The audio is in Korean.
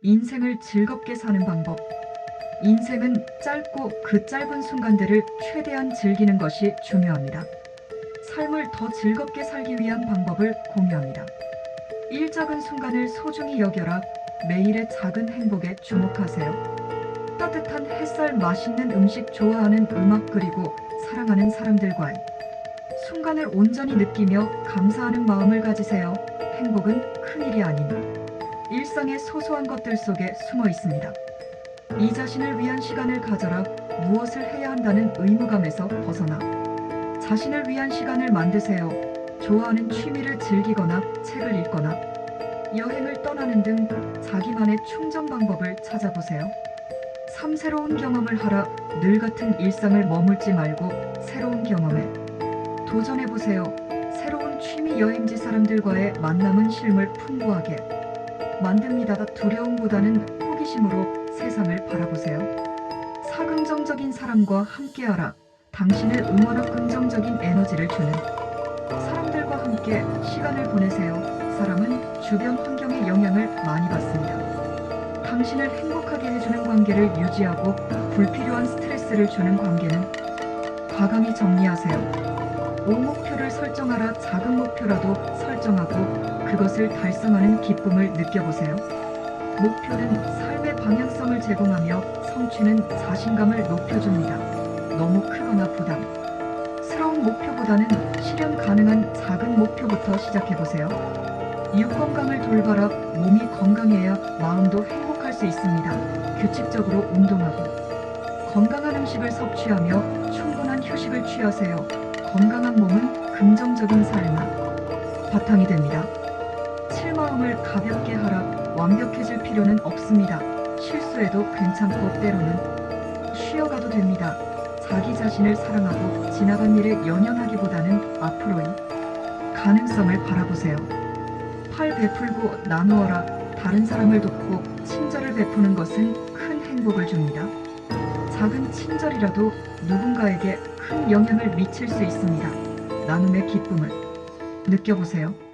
인생을 즐겁게 사는 방법. 인생은 짧고 그 짧은 순간들을 최대한 즐기는 것이 중요합니다. 삶을 더 즐겁게 살기 위한 방법을 공유합니다. 일 작은 순간을 소중히 여겨라. 매일의 작은 행복에 주목하세요. 따뜻한 햇살, 맛있는 음식, 좋아하는 음악, 그리고 사랑하는 사람들과의 순간을 온전히 느끼며 감사하는 마음을 가지세요. 행복은 큰일이 아닌 일상의 소소한 것들 속에 숨어 있습니다. 이 자신을 위한 시간을 가져라 무엇을 해야 한다는 의무감에서 벗어나 자신을 위한 시간을 만드세요. 좋아하는 취미를 즐기거나 책을 읽거나 여행을 떠나는 등 자기만의 충전 방법을 찾아보세요. 삶 새로운 경험을 하라 늘 같은 일상을 머물지 말고 새로운 경험에 도전해보세요. 새로운 취미 여행지 사람들과의 만남은 실물 풍부하게 만듭니다. 두려움보다는 호기심으로 세상을 바라보세요. 사긍정적인 사람과 함께하라. 당신을 응원하고 긍정적인 에너지를 주는 사람들과 함께 시간을 보내세요. 사람은 주변 환경의 영향을 많이 받습니다. 당신을 행복하게 해주는 관계를 유지하고 불필요한 스트레스를 주는 관계는 과감히 정리하세요. 오 목표를 설정하라 작은 목표라도 설정하고 그것을 달성하는 기쁨을 느껴보세요. 목표는 삶의 방향성을 제공하며 성취는 자신감을 높여줍니다. 너무 크거나 부담스러운 목표보다는 실현 가능한 작은 목표부터 시작해보세요. 육 건강을 돌봐라 몸이 건강해야 마음도 행복할 수 있습니다. 규칙적으로 운동하고 건강한 음식을 섭취하며 충분한 휴식을 취하세요. 건강한 몸은 긍정적인 삶의 바탕이 됩니다. 칠마음을 가볍게 하라 완벽해질 필요는 없습니다. 실수해도 괜찮고 때로는 쉬어가도 됩니다. 자기 자신을 사랑하고 지나간 일에 연연하기보다는 앞으로의 가능성을 바라보세요. 팔 베풀고 나누어라 다른 사람을 돕고 친절을 베푸는 것은 큰 행복을 줍니다. 작은 친절이라도 누군가에게 큰 영향을 미칠 수 있습니다. 나눔의 기쁨을 느껴보세요.